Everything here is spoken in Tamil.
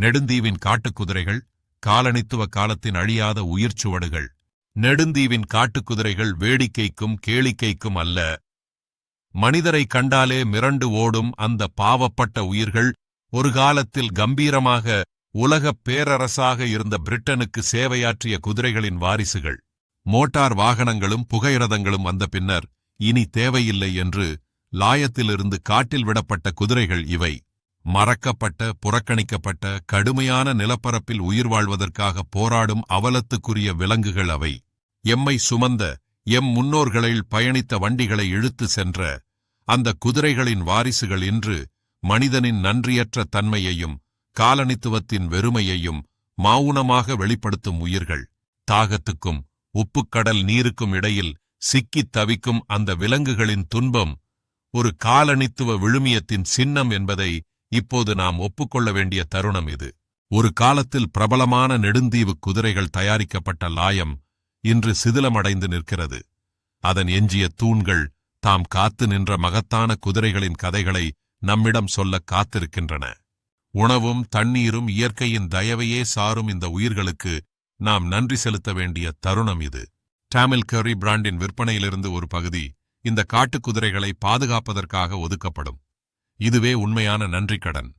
நெடுந்தீவின் காட்டுக்குதிரைகள் காலனித்துவ காலத்தின் அழியாத உயிர்ச்சுவடுகள். நெடுந்தீவின் காட்டுக்குதிரைகள் வேடிக்கைக்கும் கேளிக்கைக்கும் அல்ல. மனிதரை கண்டாலே மிரண்டு ஓடும் அந்த பாவப்பட்ட உயிர்கள் ஒரு காலத்தில் கம்பீரமாக உலகப் பேரரசாக இருந்த பிரிட்டனுக்கு சேவையாற்றிய குதிரைகளின் வாரிசுகள். மோட்டார் வாகனங்களும் புகையிரதங்களும் வந்த பின்னர் இனி தேவையில்லை என்று லாயத்திலிருந்து காட்டில் விடப்பட்ட குதிரைகள் இவை. மறக்கப்பட்ட புறக்கணிக்கப்பட்ட கடுமையான நிலப்பரப்பில் உயிர் வாழ்வதற்காக போராடும் அவலத்துக்குரிய விலங்குகள் அவை. எம்மை சுமந்த எம் முன்னோர்களில் பயணித்த வண்டிகளை இழுத்து சென்ற அந்த குதிரைகளின் வாரிசுகள் இன்று மனிதனின் நன்றியற்ற தன்மையையும் காலனித்துவத்தின் வெறுமையையும் மௌனமாக வெளிப்படுத்தும் உயிர்கள். தாகத்துக்கும் உப்புக்கடல் நீருக்கும் இடையில் சிக்கித் தவிக்கும் அந்த விலங்குகளின் துன்பம் ஒரு காலனித்துவ விழுமியத்தின் சின்னம் என்பதை இப்போது நாம் ஒப்புக்கொள்ள வேண்டிய தருணம் இது. ஒரு காலத்தில் பிரபலமான நெடுந்தீவு குதிரைகள் தயாரிக்கப்பட்ட லாயம் இன்று சிதிலமடைந்து நிற்கிறது. அதன் எஞ்சிய தூண்கள் தாம் காத்து நின்ற மகத்தான குதிரைகளின் கதைகளை நம்மிடம் சொல்ல காத்திருக்கின்றன. உணவும் தண்ணீரும் இயற்கையின் தயவையே சாரும் இந்த உயிர்களுக்கு நாம் நன்றி செலுத்த வேண்டிய தருணம் இது. டாமில் கரி பிராண்டின் விற்பனையிலிருந்து ஒரு பகுதி இந்த காட்டுக் குதிரைகளை பாதுகாப்பதற்காக ஒதுக்கப்படும். இதுவே உண்மையான நன்றிக்கடன்.